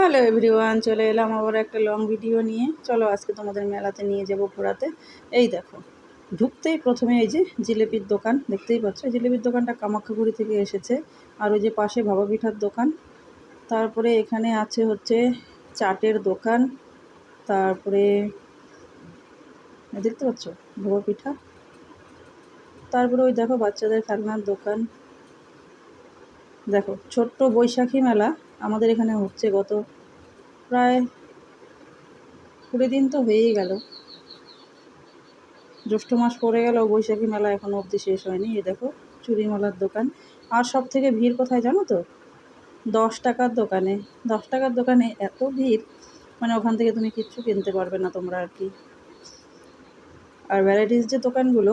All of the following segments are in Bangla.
হ্যালো এভরিওয়ান চলে এলাম আবার একটা লং ভিডিও নিয়ে। চলো আজকে তোমাদের মেলাতে নিয়ে যাব ঘোরাতে। এই দেখো, ঢুকতেই প্রথমে এই যে জিলেপির দোকান, দেখতেই পাচ্ছ? জিলেপির দোকানটা কামাখ্যাগুড়ি থেকে এসেছে। আর ওই যে পাশে ভাবা পিঠার দোকান। তারপরে এখানে আছে হচ্ছে চাটের দোকান। তারপরে, দেখতে পাচ্ছ? ভাবা পিঠা তারপরে ওই দেখো বাচ্চাদের খেলনার দোকান। দেখো, ছোট্ট বৈশাখী মেলা আমাদের এখানে হচ্ছে গত প্রায় কুড়ি দিন তো হয়েই গেল। জ্যৈষ্ঠ মাস পড়ে গেল, বৈশাখী মেলা এখনও অবধি শেষ হয়নি। এই দেখো চুড়িমালার দোকান। আর সব থেকে ভিড় কোথায় জানো তো? দশ টাকার দোকানে। দশ টাকার দোকানে এত ভিড় মানে ওখান থেকে তুমি কিচ্ছু কিনতে পারবে না তোমরা আর কি। আর ভ্যারাইটিস যে দোকানগুলো,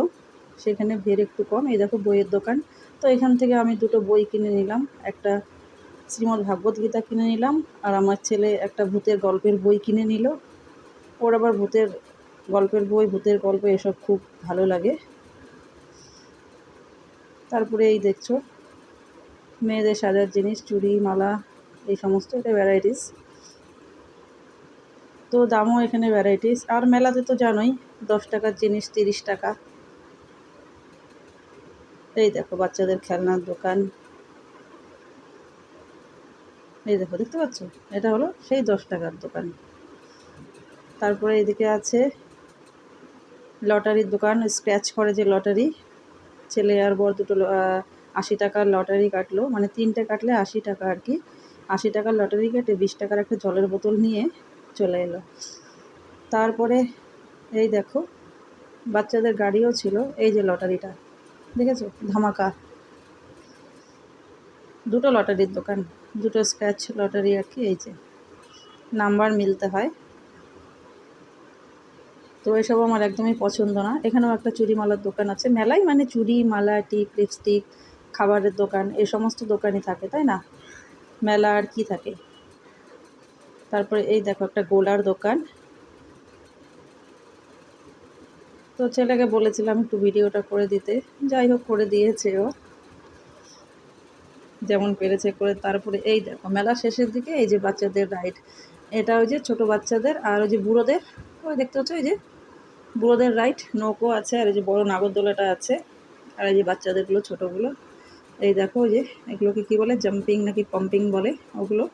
সেখানে ভিড় একটু কম। এই দেখো বইয়ের দোকান। তো এখান থেকে আমি দুটো বই কিনে নিলাম। একটা শ্রীমদ্ ভাগবত গীতা কিনে নিলাম আর আমার ছেলে একটা ভূতের গল্পের বই কিনে নিল। ওর আবার ভূতের গল্পের বই, ভূতের গল্প এসব খুব ভালো লাগে। তারপরে এই দেখছ, মেয়েদের সাজার জিনিস, চুড়ি, মালা, এই সমস্ত এটা ভ্যারাইটিস তো দামও এখানে ভ্যারাইটিস আর মেলাতে তো জানোই, দশ টাকার জিনিস, তিরিশ টাকা। এই দেখো বাচ্চাদের খেলনার দোকান। এই দেখো, দেখতে পাচ্ছ? এটা হলো সেই দশ টাকার দোকান। তারপরে এদিকে আছে লটারির দোকান স্ক্র্যাচ করে যে লটারি। ছেলে আর বর দুটো আশি টাকার লটারি কাটলো। মানে তিনটে কাটলে আশি টাকা আর কি। আশি টাকার লটারি কেটে বিশ টাকার একটা জলের বোতল নিয়ে চলে এলো। তারপরে এই দেখো, বাচ্চাদের গাড়িও ছিল। এই যে লটারিটা। দেখেছ? ধামাকা। দুটো লটারির দোকান, দুটো স্ক্র্যাচ লটারি আর কি, এই যে নাম্বার মিলতে হয়। তো এসব আমার একদমই পছন্দ না। এখানেও একটা চুড়িমালার দোকান আছে। মেলাই মানে চুরি মালা, টিপ লিপস্টিক খাবারের দোকান, এ সমস্ত দোকানই থাকে, তাই না? মেলা আর কি থাকে। তারপরে এই দেখো একটা গোলার দোকান তো ছেলেকে বলেছিলাম একটু ভিডিওটা করে দিতে। যাই হোক, করে দিয়েছে ও। যেমন পেরেছে করে। তারপরে এই দেখো, মেলা শেষের দিকে এই যে বাচ্চাদের রাইড এটা ওই যে ছোটো বাচ্চাদের আর ওই যে বুড়োদের। ওই দেখতে হচ্ছে ওই যে বুড়োদের রাইড নৌকো আছে আর এই যে বড়ো নাগরদোলাটা আছে। আর এই যে বাচ্চাদেরগুলো, ছোটোগুলো। এই দেখো, ওই যে এগুলোকে কী বলে? জাম্পিং নাকি পাম্পিং বলে ওগুলো।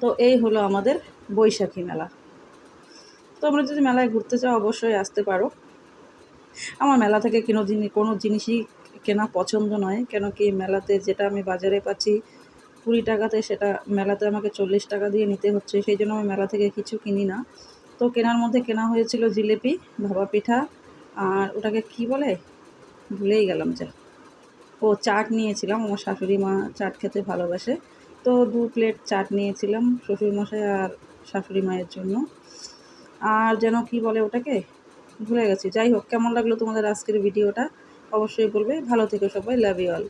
তো এই হলো আমাদের বৈশাখী মেলা। তোমরা যদি মেলায় ঘুরতে চাও, অবশ্যই আসতে পারো। আমার মেলা থেকে কোনো জিনিস কোনো জিনিসই কেনা পছন্দ নয়, কেন কি মেলাতে যেটা আমি বাজারে পাচ্ছি কুড়ি টাকাতে, সেটা মেলাতে আমাকে চল্লিশ টাকা দিয়ে নিতে হচ্ছে, সেই জন্য আমি মেলা থেকে কিছু কিনি না। তো কেনার মধ্যে কেনা হয়েছিল জিলেপি ভাবা পিঠা, আর ওটাকে কি বলে? ভুলেই গেলাম যা। ও চাট নিয়েছিলাম, আমার শাশুড়ি মা চাট খেতে ভালোবাসে। তো দু প্লেট চাট নিয়েছিলাম শ্বশুরমশাই আর শাশুড়ি মায়ের জন্য। আর যেন কি বলে ওটাকে, ভুলে গেছি। যাই হোক, কেমন লাগল তোমাদের আজকের ভিডিওটা? অবশ্যই বলবে। ভালো থেকে সবাই লাভ ইউ অল